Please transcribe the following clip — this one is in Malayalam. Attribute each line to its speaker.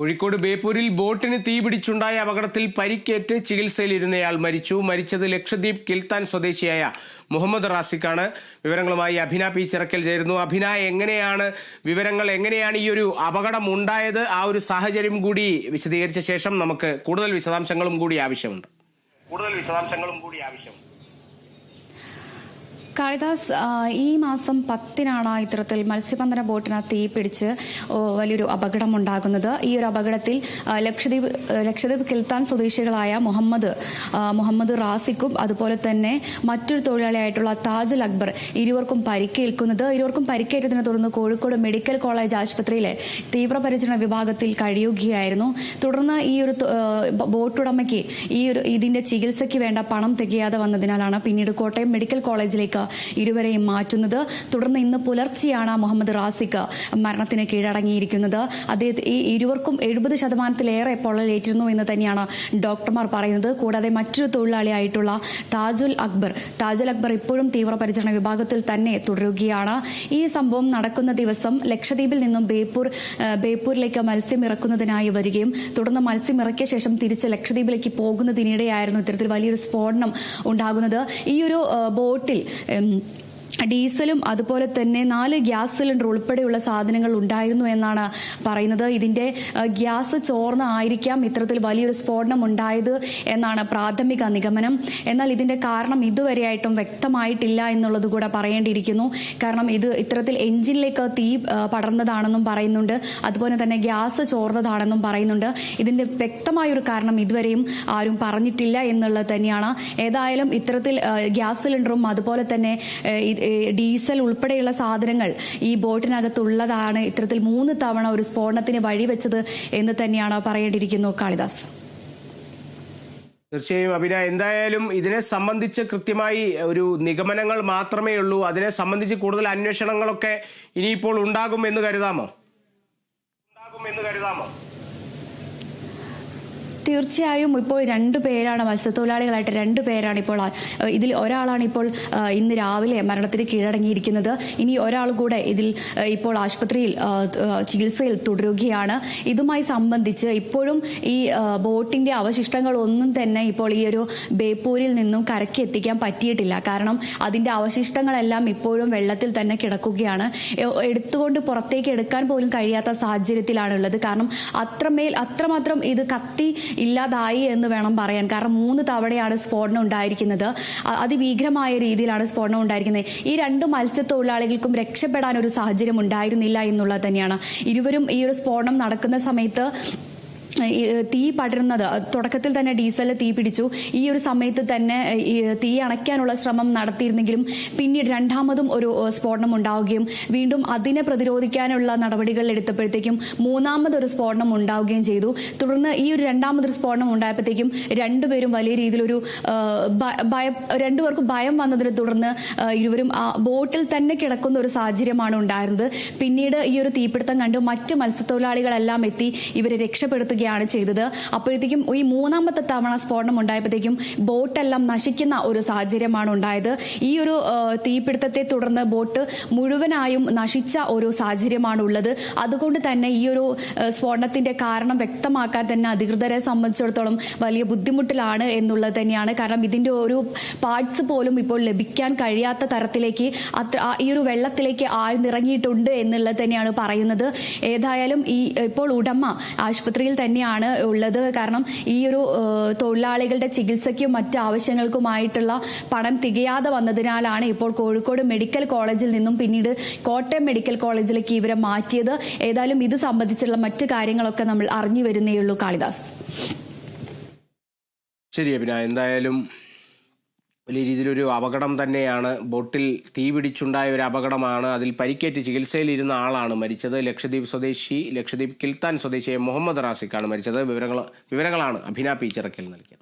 Speaker 1: കോഴിക്കോട് ബേപ്പൂരിൽ ബോട്ടിന് തീപിടിച്ചുണ്ടായ അപകടത്തിൽ പരിക്കേറ്റ് ചികിത്സയിലിരുന്നയാൾ മരിച്ചു. മരിച്ചത് ലക്ഷദ്വീപ് കിൽത്താൻ സ്വദേശിയായ മുഹമ്മദ് റാസിഖാണ് വിവരങ്ങളുമായി അഭിന പി ചിറക്കൽ ചേരുന്നു. അഭിന എങ്ങനെയാണ് വിവരങ്ങൾ എങ്ങനെയാണ് ഈ ഒരു അപകടം ഉണ്ടായത് ആ ഒരു സാഹചര്യം കൂടി വിശദീകരിച്ച ശേഷം നമുക്ക് കൂടുതൽ വിശദാംശങ്ങളും കൂടി ആവശ്യമുണ്ട്. കൂടുതൽ വിശദാംശങ്ങളും കൂടി ആവശ്യമുണ്ട്.
Speaker 2: കാളിദാസ് ഈ മാസം പത്തിനാണ് ഇത്തരത്തിൽ മത്സ്യബന്ധന ബോട്ടിന് തീ പിടിച്ച് വലിയൊരു അപകടം ഉണ്ടാകുന്നത് ഈ ഒരു അപകടത്തിൽ ലക്ഷദ്വീപ് ലക്ഷദ്വീപ് കിൽത്താൻ സ്വദേശികളായ മുഹമ്മദ് മുഹമ്മദ് റാസിക്കും അതുപോലെ തന്നെ മറ്റൊരു തൊഴിലാളിയായിട്ടുള്ള താജുൽ അക്ബർ ഇരുവർക്കും പരിക്കേൽക്കുന്നത്. ഇരുവർക്കും പരിക്കേറ്റതിനെ തുടർന്ന് കോഴിക്കോട് മെഡിക്കൽ കോളേജ് ആശുപത്രിയിലെ തീവ്രപരിചരണ വിഭാഗത്തിൽ കഴിയുകയായിരുന്നു. തുടർന്ന് ഈ ഒരു ബോട്ടുടമയ്ക്ക് ഈ ഒരു ഇതിന്റെ ചികിത്സയ്ക്ക് വേണ്ട പണം തികയാതെ വന്നതിനാലാണ് പിന്നീട് കോട്ടയം മെഡിക്കൽ കോളേജിലേക്ക് ഇരുവരെയും മാറ്റുന്നത്. തുടർന്ന് ഇന്ന് പുലർച്ചെയാണ് മുഹമ്മദ് റാസിഖ് മരണത്തിന് കീഴടങ്ങിയിരിക്കുന്നത്. അദ്ദേഹത്തെ ഈ ഇരുവർക്കും എഴുപത് ശതമാനത്തിലേറെ പൊള്ളലേറ്റിരുന്നു എന്ന് തന്നെയാണ് ഡോക്ടർമാർ പറയുന്നത്. കൂടാതെ മറ്റൊരു തൊഴിലാളിയായിട്ടുള്ള താജുൽ അക്ബർ താജുൽ അക്ബർ ഇപ്പോഴും തീവ്രപരിചരണ വിഭാഗത്തിൽ തന്നെ തുടരുകയാണ്. ഈ സംഭവം നടക്കുന്ന ദിവസം ലക്ഷദ്വീപിൽ നിന്നും ബേപ്പൂർ ബേപ്പൂരിലേക്ക് മത്സ്യം ഇറക്കുന്നതിനായി വരികയും തുടർന്ന് മത്സ്യം ഇറക്കിയ ശേഷം തിരിച്ച് ലക്ഷദ്വീപിലേക്ക് പോകുന്നതിനിടെയായിരുന്നു ഇത്തരത്തിൽ വലിയൊരു സ്ഫോടനം ഉണ്ടാകുന്നത്. ഈ ഒരു ബോട്ടിൽ Um, ഡീസലും അതുപോലെ തന്നെ നാല് ഗ്യാസ് സിലിണ്ടർ ഉൾപ്പെടെയുള്ള സാധനങ്ങൾ ഉണ്ടായിരുന്നു എന്നാണ് പറയുന്നത്. ഇതിന്റെ ഗ്യാസ് ചോർന്ന ആയിരിക്കാം ഇത്തരത്തിൽ വലിയൊരു സ്ഫോടനം ഉണ്ടായത് എന്നാണ് പ്രാഥമിക നിഗമനം. എന്നാൽ ഇതിന്റെ കാരണം ഇതുവരെയായിട്ടും വ്യക്തമായിട്ടില്ല എന്നുള്ളത് കൂടെ പറയേണ്ടിയിരിക്കുന്നു. കാരണം ഇത് ഇത്തരത്തിൽ എഞ്ചിനിലേക്ക് തീ പടർന്നതാണെന്നും പറയുന്നുണ്ട്. അതുപോലെ തന്നെ ഗ്യാസ് ചോർന്നതാണെന്നും പറയുന്നുണ്ട്. ഇതിന്റെ വ്യക്തമായൊരു കാരണം ഇതുവരെയും ആരും പറഞ്ഞിട്ടില്ല എന്നുള്ളത് തന്നെയാണ്. ഏതായാലും ഇത്തരത്തിൽ ഗ്യാസ് സിലിണ്ടറും അതുപോലെ തന്നെ ഡീസൽ ഉൾപ്പെടെയുള്ള സാധനങ്ങൾ ഈ ബോട്ടിനകത്തുള്ളതാണ് ഇത്തരത്തിൽ മൂന്ന് തവണ ഒരു സ്ഫോടനത്തിന് വഴിവെച്ചത് എന്ന് തന്നെയാണ് പറയേണ്ടിയിരിക്കുന്നു കാളിദാസ്.
Speaker 1: തീർച്ചയായും അഭിന എന്തായാലും ഇതിനെ സംബന്ധിച്ച് കൃത്യമായി ഒരു നിഗമനങ്ങൾ മാത്രമേ ഉള്ളൂ. അതിനെ സംബന്ധിച്ച് കൂടുതൽ അന്വേഷണങ്ങളൊക്കെ ഇനിയിപ്പോൾ ഉണ്ടാകും എന്ന് കരുതാമോ? ഉണ്ടാകും എന്ന് കരുതാമോ?
Speaker 2: തീർച്ചയായും ഇപ്പോൾ രണ്ടു പേരാണ് മത്സ്യത്തൊഴിലാളികളായിട്ട് രണ്ടു പേരാണ് ഇപ്പോൾ ഇതിൽ ഒരാളാണ് ഇപ്പോൾ ഇന്ന് രാവിലെ മരണത്തിന് കീഴടങ്ങിയിരിക്കുന്നത്. ഇനി ഒരാൾ കൂടെ ഇതിൽ ഇപ്പോൾ ആശുപത്രിയിൽ ചികിത്സയിൽ തുടരുകയാണ്. ഇതുമായി സംബന്ധിച്ച് ഇപ്പോഴും ഈ ബോട്ടിന്റെ അവശിഷ്ടങ്ങൾ ഒന്നും തന്നെ ഇപ്പോൾ ഈ ഒരു ബേപ്പൂരിൽ നിന്നും കരയ്ക്ക് എത്തിക്കാൻ പറ്റിയിട്ടില്ല. കാരണം അതിന്റെ അവശിഷ്ടങ്ങളെല്ലാം ഇപ്പോഴും വെള്ളത്തിൽ തന്നെ കിടക്കുകയാണ്. എടുത്തുകൊണ്ട് പുറത്തേക്ക് എടുക്കാൻ പോലും കഴിയാത്ത സാഹചര്യത്തിലാണുള്ളത്. കാരണം അത്രമേൽ അത്രമാത്രം ഇത് കത്തി ഇല്ലാതായി എന്ന് വേണം പറയാൻ. കാരണം മൂന്ന് തവണയാണ് സ്ഫോടനം ഉണ്ടായിരിക്കുന്നത്. അതിഭീകരമായ രീതിയിലാണ് സ്ഫോടനം ഉണ്ടായിരിക്കുന്നത്. ഈ രണ്ട് മത്സ്യത്തൊഴിലാളികൾക്കും രക്ഷപ്പെടാൻ ഒരു സാഹചര്യം ഉണ്ടായിരുന്നില്ല എന്നുള്ളത് തന്നെയാണ്. ഇരുവരും ഈ ഒരു സ്ഫോടനം നടക്കുന്ന സമയത്ത് തീ പടരുന്നത്. തുടക്കത്തിൽ തന്നെ ഡീസലിൽ തീ പിടിച്ചു. ഈ ഒരു സമയത്ത് തന്നെ തീ അണയ്ക്കാനുള്ള ശ്രമം നടത്തിയിരുന്നെങ്കിലും പിന്നീട് രണ്ടാമതും ഒരു സ്ഫോടനം ഉണ്ടാവുകയും വീണ്ടും അതിനെ പ്രതിരോധിക്കാനുള്ള നടപടികൾ എടുത്തപ്പോഴത്തേക്കും മൂന്നാമതൊരു സ്ഫോടനം ഉണ്ടാവുകയും ചെയ്തു. തുടർന്ന് ഈ ഒരു രണ്ടാമതൊരു സ്ഫോടനം ഉണ്ടായപ്പോഴത്തേക്കും രണ്ടുപേരും വലിയ രീതിയിലൊരു ഭയം രണ്ടുപേർക്കും ഭയം വന്നതിനെ തുടർന്ന് ഇരുവരും ബോട്ടിൽ തന്നെ കിടക്കുന്ന ഒരു സാഹചര്യമാണ് ഉണ്ടായിരുന്നത്. പിന്നീട് ഈ ഒരു തീപിടുത്തം കണ്ട് മറ്റ് മത്സ്യത്തൊഴിലാളികളെല്ലാം എത്തി ഇവരെ രക്ഷപ്പെടുത്തുകയാണ് ചെയ്തത്. അപ്പോഴത്തേക്കും ഈ മൂന്നാമത്തെ തവണ സ്ഫോടനം ഉണ്ടായപ്പോഴത്തേക്കും ബോട്ടെല്ലാം നശിക്കുന്ന ഒരു സാഹചര്യമാണ് ഉണ്ടായത്. ഈ ഒരു തീപിടുത്തത്തെ തുടർന്ന് ബോട്ട് മുഴുവനായും നശിച്ച ഒരു സാഹചര്യമാണ് ഉള്ളത്. അതുകൊണ്ട് തന്നെ ഈ ഒരു സ്ഫോടനത്തിന്റെ കാരണം വ്യക്തമാക്കാൻ തന്നെ അധികൃതരെ സംബന്ധിച്ചിടത്തോളം വലിയ ബുദ്ധിമുട്ടിലാണ് എന്നുള്ളത് തന്നെയാണ്. കാരണം ഇതിന്റെ ഒരു പാർട്സ് പോലും ഇപ്പോൾ ലഭിക്കാൻ കഴിയാത്ത തരത്തിലേക്ക് അത്ര ഈ ഒരു വെള്ളത്തിലേക്ക് ആഴ്ന്നിറങ്ങിയിട്ടുണ്ട് എന്നുള്ളത് തന്നെയാണ് പറയുന്നത്. ഏതായാലും ഈ ഇപ്പോൾ ഉടമ ആശുപത്രിയിൽ തന്നെയാണ് ഉള്ളത്. കാരണം ഈ ഒരു തൊഴിലാളികളുടെ ചികിത്സയ്ക്കും മറ്റ് ആവശ്യങ്ങൾക്കുമായിട്ടുള്ള പണം തികയാതെ വന്നതിനാലാണ് ഇപ്പോൾ കോഴിക്കോട് മെഡിക്കൽ കോളേജിൽ നിന്നും പിന്നീട് കോട്ടയം മെഡിക്കൽ കോളേജിലേക്ക് ഇവരെ മാറ്റിയത്. ഏതായാലും ഇത് സംബന്ധിച്ചുള്ള മറ്റു കാര്യങ്ങളൊക്കെ നമ്മൾ അറിഞ്ഞു വരുന്നേയുള്ളൂ കാളിദാസ്.
Speaker 1: ശരി അഭിന എന്തായാലും വലിയ രീതിയിലൊരു അപകടം തന്നെയാണ്. ബോട്ടിൽ തീ പിടിച്ചുണ്ടായ ഒരു അപകടമാണ്. അതിൽ പരിക്കേറ്റ് ചികിത്സയിലിരുന്ന ആളാണ് മരിച്ചത്. ലക്ഷദ്വീപ് സ്വദേശി ലക്ഷദ്വീപ് കിൽത്താൻ സ്വദേശിയായ മുഹമ്മദ് റാസിഖാണ് മരിച്ചത്. വിവരങ്ങൾ വിവരങ്ങളാണ് അഭിന പി ചിറക്കൽ നൽകിയത്.